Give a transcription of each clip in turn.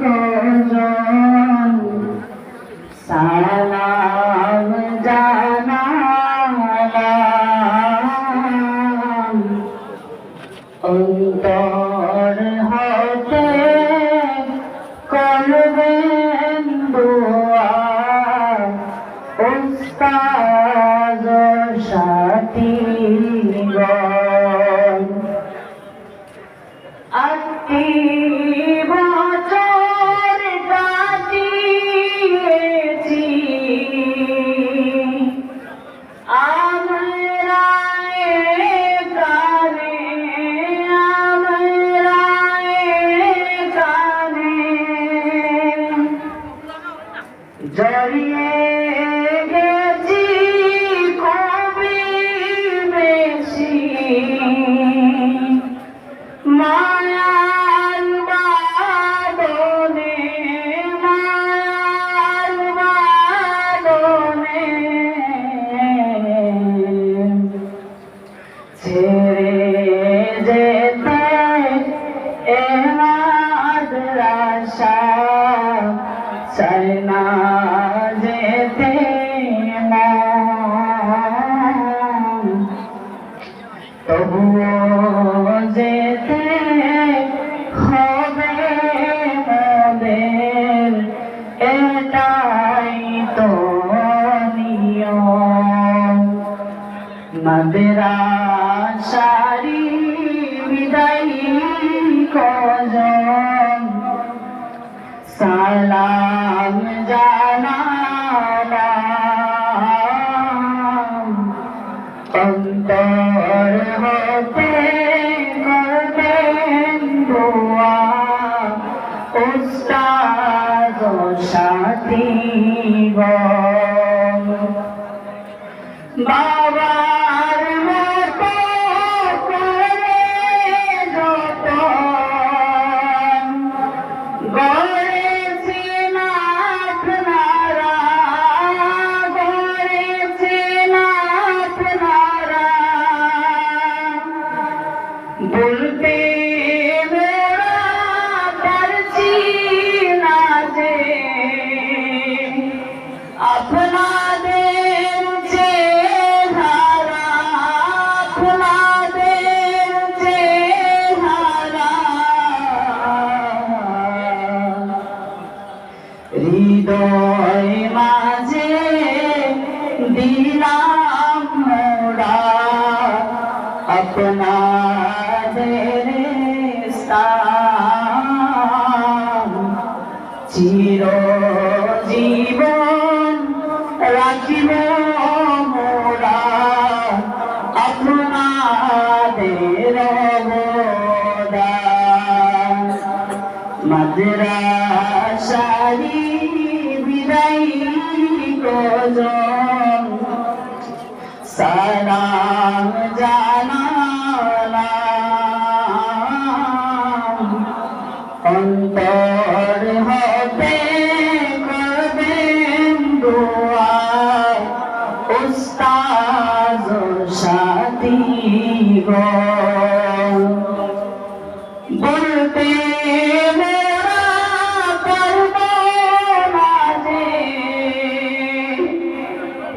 কজন সালাম ছেড়ে যেতে এ মাদ্রাসা চাই না যেতে তবুও যেতে হবে মোদের এটাই তো নিয়ম। মাদ্রাসারি বিদায়ী কজন সালাম জানালাম। অন্তর হতে করবেন দোয়া। উস্তাদ সাথীগণ বাবার হৃদয় মাঝে দিলাম মোরা। আপনাদের চির জীবন রাখিব মোরা। আপনাদের অবদান। মাদ্রাসারি বিদায়ী গজন সালাম জানালাম। অন্তর হতে করবেন দোয়া। উস্তাদ সাথী বলতে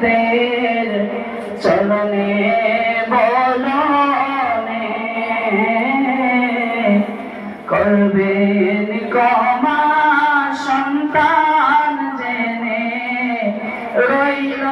আমাদের চলনে বলনে করবেন কমা সন্তান জেনে রইল